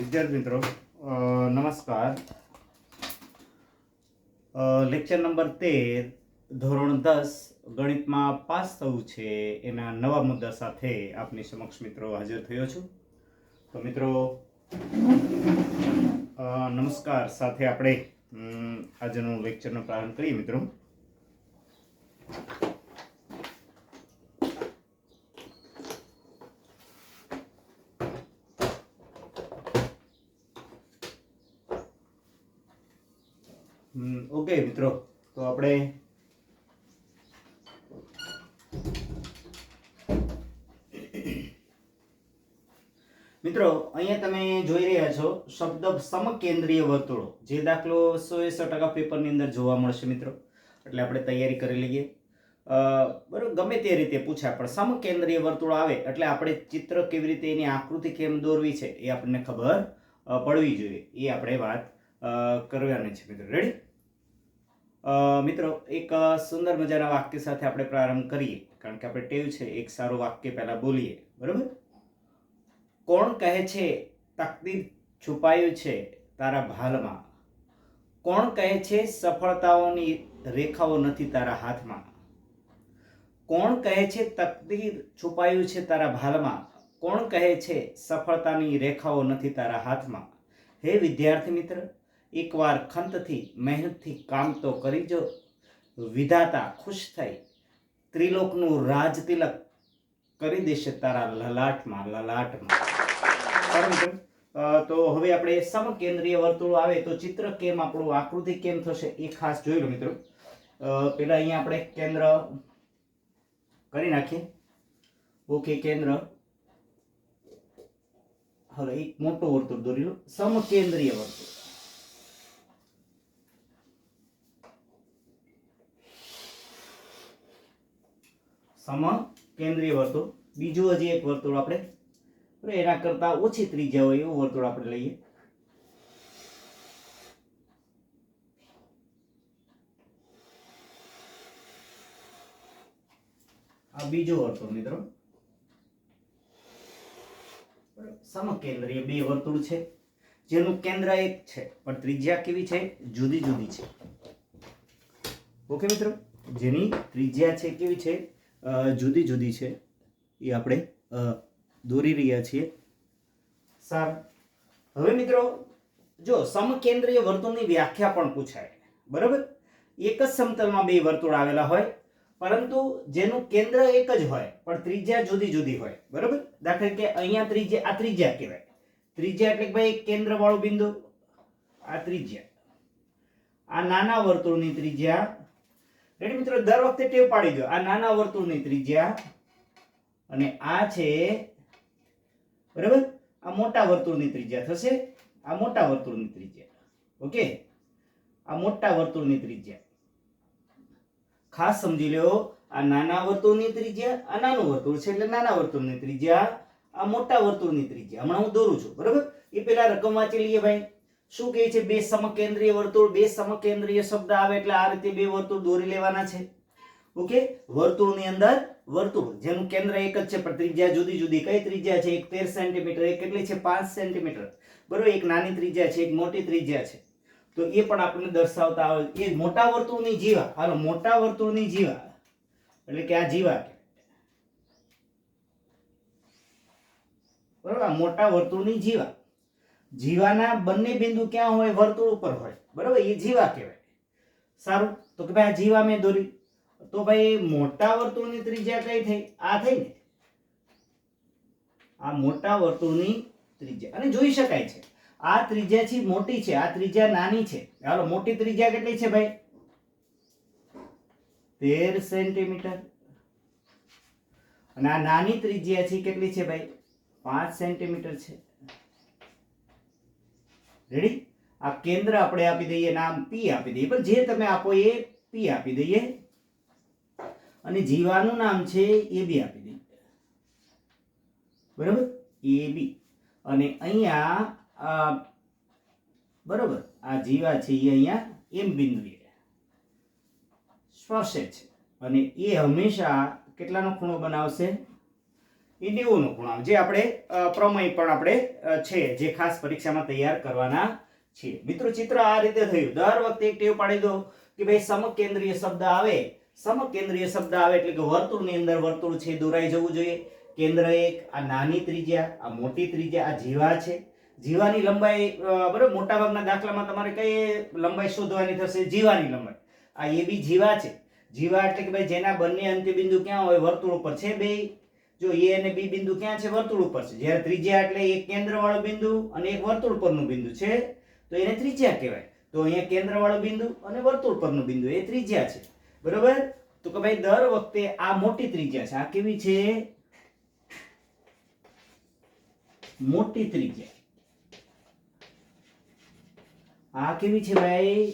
વિદ્યાર્થી મિત્રો નમસ્કાર. લેક્ચર નંબર તેર, ધોરણ દસ, ગણિતમાં પાસ થવું છે એના નવા મુદ્દા સાથે આપની સમક્ષ મિત્રો હાજર થયો છું. તો મિત્રો નમસ્કાર. સાથે આપણે આજનો લેક્ચરનો પ્રારંભ કરીએ મિત્રો. મિત્રો. તો આપણે મિત્રો, અહીંયા તમે જોઈ રહ્યા છો શબ્દ સમકેન્દ્રીય વર્તુળો. જે દાખલો સો એ સો ટકા પેપરની અંદર જોવા મળશે મિત્રો. એટલે આપણે તૈયારી કરી લઈએ. બરોબર, ગમે તે રીતે પૂછાય, પણ સમકેન્દ્રીય વર્તુળ આવે એટલે આપણે ચિત્ર કેવી રીતે એની આકૃતિ કેમ દોરવી છે એ આપણને ખબર પડવી જોઈએ. એ આપણે વાત કરવાની છે મિત્રો. રેડી મિત્રો, એક સુંદર મજાના વાક્ય સાથે આપણે પ્રારંભ કરીએ. કારણ કે આપણે ટેવ છે, એક સારું વાક્ય પહેલા બોલીએ. બરોબર? કોણ કહે છે, તકદીર છુપાયું છે તારા ભાલમાં કોણ કહે છે, સફળતાઓની રેખાઓ નથી તારા હાથમાં કોણ કહે છે, તકદીર છુપાયું છે તારા ભાલમાં કોણ કહે છે, સફળતાની રેખાઓ નથી તારા હાથમાં હે વિદ્યાર્થી મિત્ર એકવાર ખંતથી મહેનતથી કામ તો કરી જો. વિધાતા ખુશ થઈ. ત્રિલોકનું રાજ તિલક કરી દેશે તારા લલાટમાં લલાટમાં. તો હવે આપણે સમકેન્દ્રીય વર્તુળ આવે તો ચિત્ર કેમ આપણું આકૃતિ કેમ થશે એ ખાસ જોઈ લો મિત્રો. અ, પહેલા અહીંયા આપણે કેન્દ્ર કરી નાખીએ. ઓકે કેન્દ્ર. હવે એક મોટું વર્તુળ દોરી લો. સમકેન્દ્રીય વર્તુળ. સમ કેન્દ્રીય વર્તુળ. બીજું હજી એક વર્તુળ આપણે. એના કરતા ઓછી ત્રિજ્યા હોય એવું વર્તુળ આપણે લઈએ. આ બીજું વર્તુળ મિત્રો. સમકેન્દ્રીય બે વર્તુળ છે. જેનું કેન્દ્ર એક છે, પણ ત્રિજ્યા કેવી છે? જુદી જુદી છે. ઓકે મિત્રો? જેની ત્રિજ્યા છે કેવી છે? જુદી જુદી છે. એ આપણે દોરી રહ્યા છીએ. સારું, હવે મિત્રો, જો સમકેન્દ્રીય વર્તુળની વ્યાખ્યા પણ પૂછાય. બરાબર? એક જ સમતલમાં બે વર્તુળ આવેલા હોય, પરંતુ જેનું કેન્દ્ર એક જ હોય, પણ ત્રિજ્યા જુદી જુદી હોય. બરાબર? દાખલા તરીકે અહીંયા ત્રિજ્યા, આ ત્રિજ્યા કહેવાય. ત્રિજ્યા એટલે કે ભાઈ કેન્દ્ર વાળું બિંદુ, આ ત્રિજ્યા. આ નાના વર્તુળની ત્રિજ્યા રેડી મિત્રો, દર વખતે ટેવ પાડી દો. આ નાના વર્તુળની ત્રિજ્યા અને આ છે, બરાબર? આ મોટા વર્તુળની ત્રિજ્યા થશે. આ મોટા વર્તુળની ત્રિજ્યા. ઓકે? આ મોટા વર્તુળની ત્રિજ્યા. ખાસ સમજી લો, આ નાના વર્તુળની ત્રિજ્યા, આ નાનું વર્તુળ છે એટલે નાના વર્તુળની ત્રિજ્યા, આ મોટા વર્તુળની ત્રિજ્યા. હમણાં હું દોરું છું. બરાબર? એ પેલા રકમ વાંચી લઈએ ભાઈ. શું કહે છે? બે સમકેન્દ્રીય વર્તુળ, બે સમકેન્દ્રીય શબ્દ આવે એટલે આ રીતે બે વર્તુળ દોરી લેવાના છે. ઓકે? વર્તુળની અંદર વર્તુળ, જેનું કેન્દ્ર એક જ છે, પણ ત્રિજ્યા જુદી જુદી. કઈ ત્રિજ્યા છે? એક તેર સેન્ટીમીટર, એક કેટલી છે? પાંચ સેન્ટીમીટર. બરોબર? એક નાની ત્રિજ્યા છે, એક મોટી ત્રિજ્યા છે. તો એ પણ આપણને દર્શાવતા આવે એ મોટા વર્તુળની જીવા. હાલો, મોટા વર્તુળની જીવા. એટલે કે આ જીવા. બરોબર? મોટા વર્તુળની જીવા. જીવાના બંને બિંદુ ક્યાં હોય? વર્તુળ ઉપર હોય. બરોબર? એ જીવા કહેવાય. સારું. તો કે ભાઈ આ જીવા મેં દોરી. તો ભાઈ મોટા વર્તુળની ત્રિજ્યા કઈ થઈ? આ થઈ ને? આ મોટા વર્તુળની ત્રિજ્યા. અને જોઈ શકાય છે. આ ત્રિજ્યા છે મોટી છે. આ ત્રિજ્યા નાની છે. ચાલો મોટી ત્રિજ્યા કેટલી છે ભાઈ? તેર સેન્ટીમીટર. અને આ નાની ત્રિજ્યા છે કેટલી છે ભાઈ? પાંચ સેન્ટીમીટર છે. રેડી આ કેન્દ્ર આપણે આપી દઈએ, નામ પી આપી દઈએ. પણ જે તમે આપો એ પી આપી દઈએ. અને જીવાનું નામ છે એ બી આપી દઈએ. બરાબર? એ બી. અને અહીંયા બરાબર. આ જીવા છે એ અહીંયા એમ બિંદુએ સ્પર્શે છે. અને એ હંમેશા કેટલાનો ખૂણો બનાવશે? એ નેવુંનો ખૂણો. જે આપણે પ્રમેય પણ આપણે છે, જે ખાસ પરીક્ષામાં તૈયાર કરવાના છીએ. મિત્રો, ચિત્ર આ રીતે થયું. દર વખતે એક ટેવ પાડી દો કે ભાઈ સમકેન્દ્રીય શબ્દ આવે. સમકેન્દ્રીય શબ્દ આવે એટલે કે વર્તુળની અંદર વર્તુળ છે, દોરાઈ જવું જોઈએ. કેન્દ્ર એક, આ નાની ત્રિજ્યા, આ મોટી ત્રિજ્યા, આ જીવા છે. જીવાની લંબાઈ બરાબર, મોટાભાગના દાખલામાં તમારે કઈ લંબાઈ શોધવાની થશે? જીવાની લંબાઈ. આ એ બી જીવા છે. જીવા એટલે કે ભાઈ જેના બંને અંત્ય બિંદુ ક્યાં હોય? વર્તુળ ઉપર છે બે. જો એ અને બી બિંદુ ક્યાં છે? વર્તુળ ઉપર છે. જ્યારે ત્રિજ્યા એટલે એક કેન્દ્ર વાળું બિંદુ અને એક વર્તુળ પરનું બિંદુ છે. તો એને ત્રિજ્યા કહેવાય. તો અહીંયા કેન્દ્ર વાળું બિંદુ અને વર્તુળ પરનું બિંદુ, એ ત્રિજ્યા છે. બરોબર? તો કે ભાઈ દર વખતે આ મોટી ત્રિજ્યા છે. આ કેવી છે? મોટી ત્રિજ્યા. આ કેવી છે ભાઈ?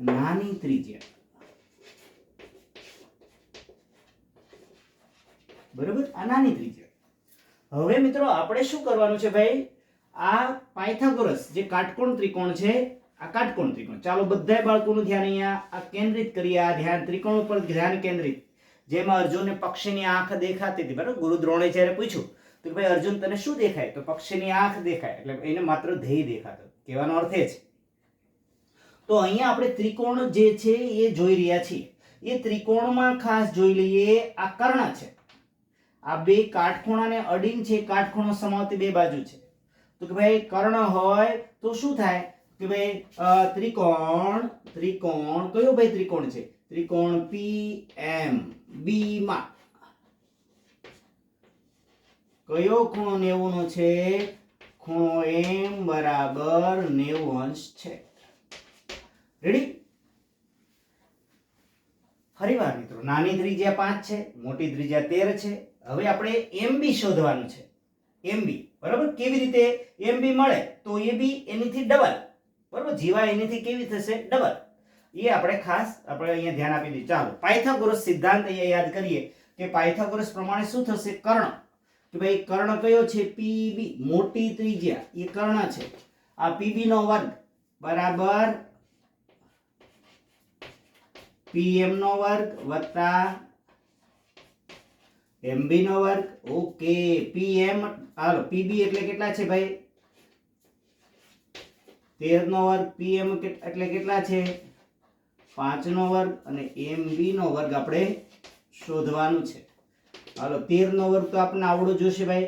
નાની ત્રિજ્યા. બરોબર? આ નાની ત્રિજ્યા. હવે મિત્રો, આપણે શું કરવાનું છે ભાઈ? આ પાયથાગોરસ જે કાટકોણ ત્રિકોણ છે, આ કાટકોણ ત્રિકોણ. ચાલો, બધાય બાળકોનું ધ્યાન અહીંયા આ કેન્દ્રિત કરીએ, આ ધ્યાન, ત્રિકોણ ઉપર ધ્યાન કેન્દ્રિત. જેમાં અર્જુનને પક્ષીની આંખ દેખાતી હતી, બરાબર? ગુરુ દ્રોણે જ્યારે પૂછ્યું, તો ભાઈ, અર્જુન, તને શું દેખાય? તો પક્ષીની આંખ દેખાય. એટલે એને માત્ર ધ્યેય દેખાતો. કહેવાનો અર્થ એ છે. તો અહીંયા આપણે ત્રિકોણ જે છે એ જોઈ રહ્યા છીએ. એ ત્રિકોણમાં ખાસ જોઈ લઈએ, આ કર્ણ છે. આ બે કાટખૂણાને અડીન છે કાટખૂણો સમાવતી બે બાજુ છે. તો કે ભાઈ કર્ણ હોય તો શું થાય? કે ભાઈ ત્રિકોણ ત્રિકોણ કયો ભાઈ ત્રિકોણ છે? ત્રિકોણ પી એમ બી માં. કયો ખૂણો નેવું નો છે? ખૂણો એમ બરાબર નેવું અંશ છે. રેડી ફરી વાર મિત્રો, નાની ત્રિજ્યા પાંચ છે, મોટી ત્રિજ્યા તેર છે હવે આપણે એમબી શોધવાનું છે. એમબી બરાબર? કેવી રીતે એમબી મળે? તો એ બી એનીથી ડબલ બરાબર? જીવા એનીથી કેવી થશે? ડબલ એ આપણે ખાસ આપણે અહીંયા ધ્યાન આપી દઈએ. ચાલો, પાયથાગોરસ સિદ્ધાંત અહીંયા યાદ કરીએ કે પાયથાગોરસ પ્રમાણે શું થશે? કર્ણ. કે ભાઈ, કર્ણ કયો છે? પીબી મોટી ત્રિજ્યા. એ કર્ણ છે. આ પીબી નો વર્ગ, બરાબર? પીએમ નો વર્ગ વત્તા એમબી નો વર્ગ ઓકે પીએમ હાલો પીબી એટલે કેટલા છે ભાઈ? તેર નો વર્ગ પીએમ એટલે કેટલા છે? પાંચ નો વર્ગ અને એમબી નો વર્ગ આપણે શોધવાનું છે. હાલો તેર નો વર્ગ તો આપણને આવડો જોશે ભાઈ.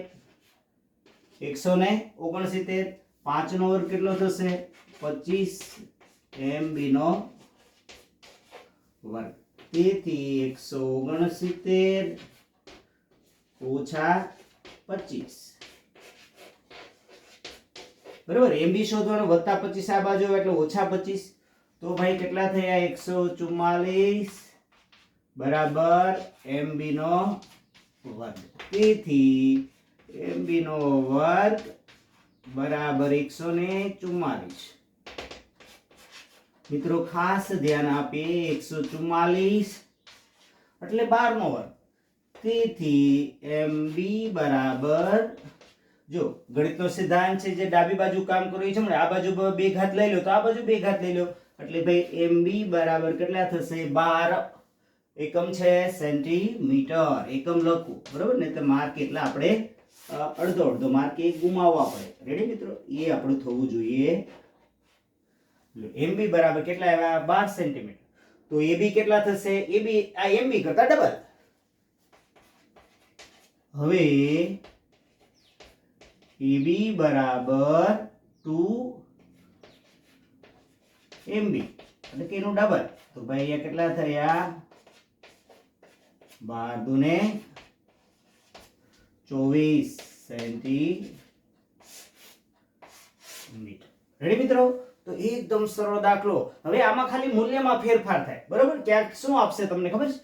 એકસો ને ઓગણસિત્તેર. પાંચ નો વર્ગ કેટલો થશે? પચીસ એમબી નો વર્ગ. તેથી એકસો ઓગણસિત્તેર ઓછા પચીસ. બરોબર એમબી શોધવાનું વત્તા પચીસ આ બાજુ એટલે ઓછા પચીસ. તો ભાઈ કેટલા થયા? એકસો ચુમ્માલીસ બરાબર એમબી નો વર્ગ. તેથી એમબી નો વર્ગ બરાબર એકસો ને ચુમ્માલીસ મિત્રો ખાસ ધ્યાન આપીએ, એકસો ચુમ્માલીસ એટલે બારમો વર્ગ. તેથી એમ બી બરાબર. જો, ગણિતનો સિદ્ધાંત છે જે ડાબી બાજુ કામ કરવું છે આ બાજુ બ- ઘાત લઈ લો, તો આ બાજુ બે ઘાત લઈ લો. એટલે ભાઈ એમ બી બરાબર કેટલા થશે? બાર એકમ છે સેન્ટીમીટર. એકમ લખવું, બરાબર? ને તો માર્ક એટલે આપણે અડધો અડધો માર્ક એક ગુમાવવા પડે. રેડી મિત્રો? એ આપણું થવું જોઈએ. એમ બી બરાબર કેટલા આવ્યા? બાર સેન્ટીમીટર. તો એ બી કેટલા થશે? એ બી, આ એમ બી કરતા ડબલ હવે એબી બરાબર ટુ એમબી એટલે કે એનું ડબલ તો ભાઈ અહીંયા કેટલા થયા? બાર દુને ચોવીસ સેન્ટીમીટર. રેડી મિત્રો? તો એકદમ સરળ દાખલો. હવે આમાં ખાલી મૂલ્યમાં ફેરફાર થાય. બરાબર? ક્યાંક શું આપશે તમને ખબર છે?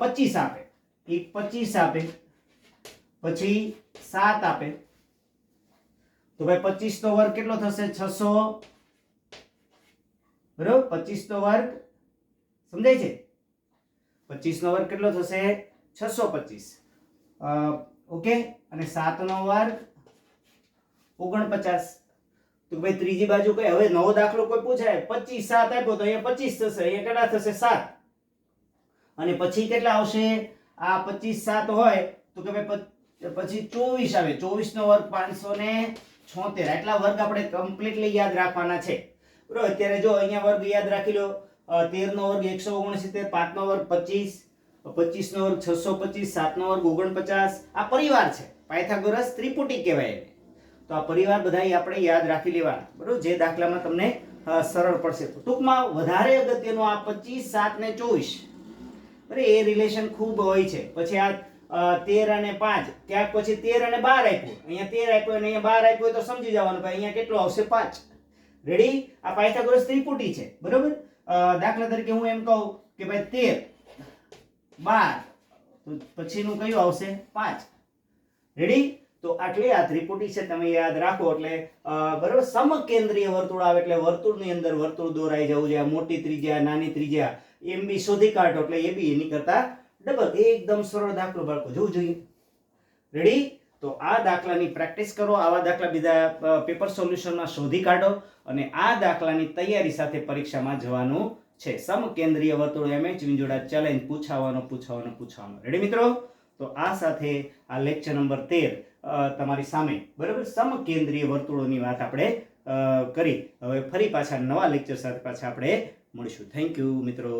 પચીસ આપે. એક પચીસ આપે. પછી સાત આપે. તો ભાઈ પચીસ નો વર્ગ કેટલો થશે? છસો. બરોબર? પચીસ નો વર્ગ. સમજાય છે? પચીસ નો વર્ગ કેટલો થશે? છસો પચીસ. ઓકે? અને સાત નો વર્ગ ઓગણપચાસ. તો ભાઈ ત્રીજી બાજુ કઈ? હવે નવો દાખલો કોઈ પૂછાય? પચીસ સાત આપ્યો તો અહીંયા પચીસ થશે. અહીંયા કેટલા થશે? સાત. અને પછી કેટલા આવશે? આ પચીસ સાત હોય તો કે ભાઈ પ- પછી ચોવીસ આવે. ચોવીસ નો વર્ગ પાંચસો ને છોતેર. આટલા વર્ગ આપણે કમ્પ્લીટલી યાદ રાખવાના છે. બરોબર? અત્યારે જો અહીંયા વર્ગ યાદ રાખી લો. તેર નો વર્ગ એકસો ઓગણસિત્તેર પાંચ નો વર્ગ પચીસ પચીસ નો વર્ગ છસો પચીસ સાત નો વર્ગ ઓગણપચાસ. આ પરિવાર છે. પાયથાગોરસ ત્રિપુટી કહેવાય તો આ પરિવાર બધા આપણે યાદ રાખી લેવાના. બરોબર? જે દાખલામાં તમને સરળ પડશે. ટૂંકમાં વધારે અગત્યનું આ પચીસ, સાત ને ચોવીસ. અરે, એ રિલેશન ખૂબ હોય છે. પછી આ તેર અને પાંચ. ક્યાંક પછી તેર અને બાર આપ્યું. અહીંયા તેર આપ્યું અને અહીંયા બાર આપ્યું તો સમજી જવાનું ભાઈ અહીંયા કેટલું આવશે પાંચ. રેડી આ પાયથાગોરસ ત્રિપુટી છે. બરોબર? દાખલા તરીકે હું એમ કહું કે ભાઈ તેર, બાર પછીનું કયું આવશે? પાંચ. રેડી તો આટલી આ ત્રિપુટી છે, તમે યાદ રાખો એટલે બરોબર? સમકેન્દ્રીય વર્તુળ આવે એટલે વર્તુળની અંદર વર્તુળ દોરાઈ જવું જોઈએ. મોટી ત્રિજ્યા, નાની ત્રિજ્યા, એમ બી શોધી કાઢો એટલે એ બી એની કરતા ડબલ, એકદમ સરળ દાખલો બાળકો, જોવું જોઈએ. રેડી તો આ દાખલાની પ્રેક્ટિસ કરો, આવા દાખલા બીજા પેપર સોલ્યુશનમાં શોધી કાઢો અને આ દાખલાની તૈયારી સાથે પરીક્ષામાં જવાનું છે. સમકેન્દ્રીય વર્તુળ એમએચ વિંજોડા ચેલેન્જ પૂછાવાનો પૂછાવાનો પૂછાવાનો. રેડી મિત્રો? તો આ સાથે આ લેક્ચર નંબર તેર તમારી સામે. બરાબર? સમકેન્દ્રીય વર્તુળોની વાત આપણે કરી. હવે ફરી પાછા નવા લેક્ચર સાથે પાછા આપણે મળીશું. થેન્ક યુ મિત્રો.